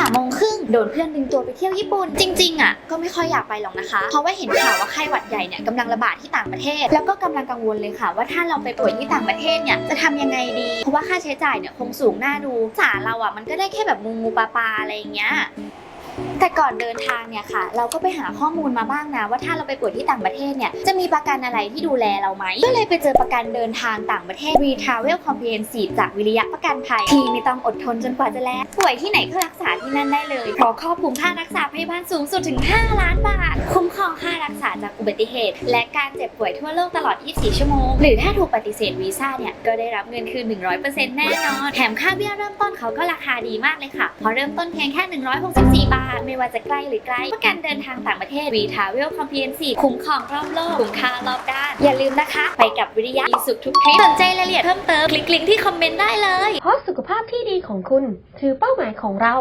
สามโมงครึ่งโดนเพื่อนดึงตัวไปเที่ยวญี่ปุ่น จริง ๆ อะ ก็ไม่ค่อยอยากไปหรอกนะคะ เพราะว่าเห็นข่าวว่าไข้หวัดใหญ่เนี่ยกำลังระบาดที่ต่างประเทศ แล้วก็กำลังกังวลเลยค่ะ ว่าถ้าเราไปป่วยที่ต่างประเทศเนี่ยจะทำยังไงดี เพราะว่าค่าใช้จ่ายเนี่ยคงสูงน่าดูสาเราอะมันก็ได้แค่แบบงูงูปลาปลาอะไรอย่างเงี้ย แต่ก่อนเดินทางเนี่ยค่ะ เราก็ไปหาข้อมูลมาบ้างนะ ว่าถ้าเราไปป่วยที่ต่างประเทศเนี่ยจะมีประกันอะไรที่ดูแลเราไหม ก็เลยไปเจอประกันเดินทางต่างประเทศ V Travel Comprehensive จากวิริยะประกันภัย ที่ไม่ต้องอดทนจนกว่าจะแล้วป่วยที่ไหนก็รักษาที่นั่นได้เลยเพราะครอบคลุมค่ารักษาพยาบาลสูงสุดถึง 5 ล้านบาทคุ้ม รักษาจากอุบัติเหตุ และการเจ็บป่วยทั่วโลกตลอด 24 ชั่วโมง หรือถ้าถูกปฏิเสธวีซ่าเนี่ย ก็ได้รับเงินคืน 100%แน่นอน แถมค่าเบี้ยเริ่มต้นเขาก็ราคาดีมากเลยค่ะเพราะเริ่มต้นเพียงแค่ 164 บาท ไม่ว่าจะใกล้หรือไกลประกันเดินทางต่างประเทศ V Travel Comprehensive คุ้มครองรอบโลกคุ้มค่ารอบด้าน อย่าลืมนะคะ ไปกับวิริยะมีสุขทุกทริปสนใจรายละเอียดเพิ่มเติมคลิกลิงก์ที่คอมเมนต์ได้เลย เพราะสุขภาพที่ดีของคุณคือเป้าหมายของเรา